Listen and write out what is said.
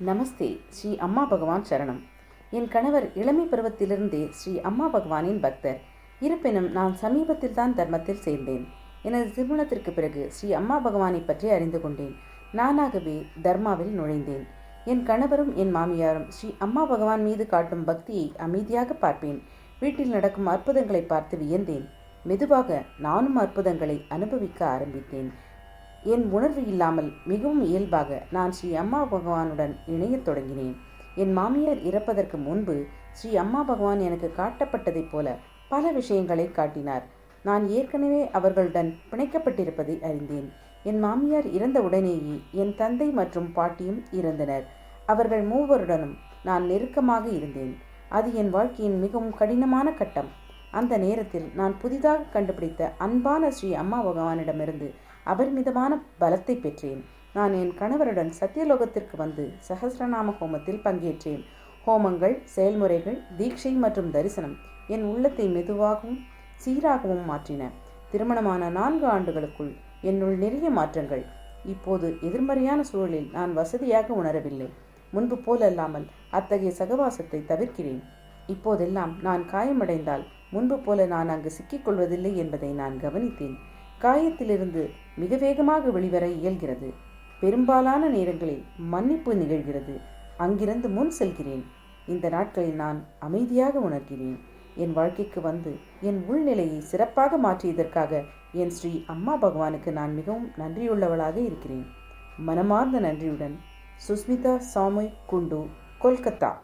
நமஸ்தே ஸ்ரீ அம்மா பகவான் சரணம். என் கணவர் இளமை பருவத்திலிருந்தே ஸ்ரீ அம்மா பகவானின் பக்தர். இருப்பினும் நான் சமீபத்தில் தான் தர்மத்தில் சேர்ந்தேன். எனது திருமணத்திற்கு பிறகு ஸ்ரீ அம்மா பகவானை பற்றி அறிந்து கொண்டேன். நானாகவே தர்மாவில் நுழைந்தேன். என் கணவரும் என் மாமியாரும் ஸ்ரீ அம்மா பகவான் மீது காட்டும் பக்தியை அமைதியாக பார்ப்பேன். வீட்டில் நடக்கும் அற்புதங்களை பார்த்து வியந்தேன். மெதுவாக நானும் அற்புதங்களை அனுபவிக்க ஆரம்பித்தேன். என் உணர்வு இல்லாமல் மிகவும் இயல்பாக நான் ஸ்ரீ அம்மா பகவானுடன் இணையத் தொடங்கினேன். என் மாமியார் இறப்பதற்கு முன்பு ஸ்ரீ அம்மா பகவான் எனக்கு காட்டப்பட்டதைப் போல பல விஷயங்களை காட்டினார். நான் ஏற்கனவே அவர்களுடன் பிணைக்கப்பட்டிருப்பதை அறிந்தேன். என் மாமியார் இறந்த உடனேயே என் தந்தை மற்றும் பாட்டியும் இறந்தனர். அவர்கள் மூவருடனும் நான் நெருக்கமாக இருந்தேன். அது என் வாழ்க்கையின் மிகவும் கடினமான கட்டம். அந்த நேரத்தில் நான் புதிதாக கண்டுபிடித்த அன்பான ஸ்ரீ அம்மா பகவானிடமிருந்து அபரிமிதமான பலத்தை பெற்றேன். நான் என் கணவருடன் சத்தியலோகத்திற்கு வந்து சகசிரநாம ஹோமத்தில் பங்கேற்றேன். ஹோமங்கள் செயல்முறைகள் தீட்சை மற்றும் தரிசனம் என் உள்ளத்தை மெதுவாகவும் சீராகவும் மாற்றின. திருமணமான நான்கு ஆண்டுகளுக்குள் என்னுள் நிறைய மாற்றங்கள். இப்போது எதிர்மறையான சூழலில் நான் வசதியாக உணரவில்லை. முன்பு போலல்லாமல் அத்தகைய சகவாசத்தை தவிர்க்கிறேன். இப்போதெல்லாம் நான் காயமடைந்தால் முன்பு போல நான் அங்கு சிக்கிக்கொள்வதில்லை என்பதை நான் கவனித்தேன். காயத்திலிருந்து மிக வேகமாக வெளிவர இயல்கிறது. பெரும்பாலான நேரங்களில் மன்னிப்பு நிகழ்கிறது. அங்கிருந்து முன் செல்கிறேன். இந்த நாட்களில் நான் அமைதியாக உணர்கிறேன். என் வாழ்க்கைக்கு வந்து என் உள்நிலையை சிறப்பாக மாற்றியதற்காக என் ஸ்ரீ அம்மா பகவானுக்கு நான் மிகவும் நன்றியுள்ளவளாக இருக்கிறேன். மனமார்ந்த நன்றியுடன் சுஸ்மிதா சாமி குண்டு கொல்கத்தா.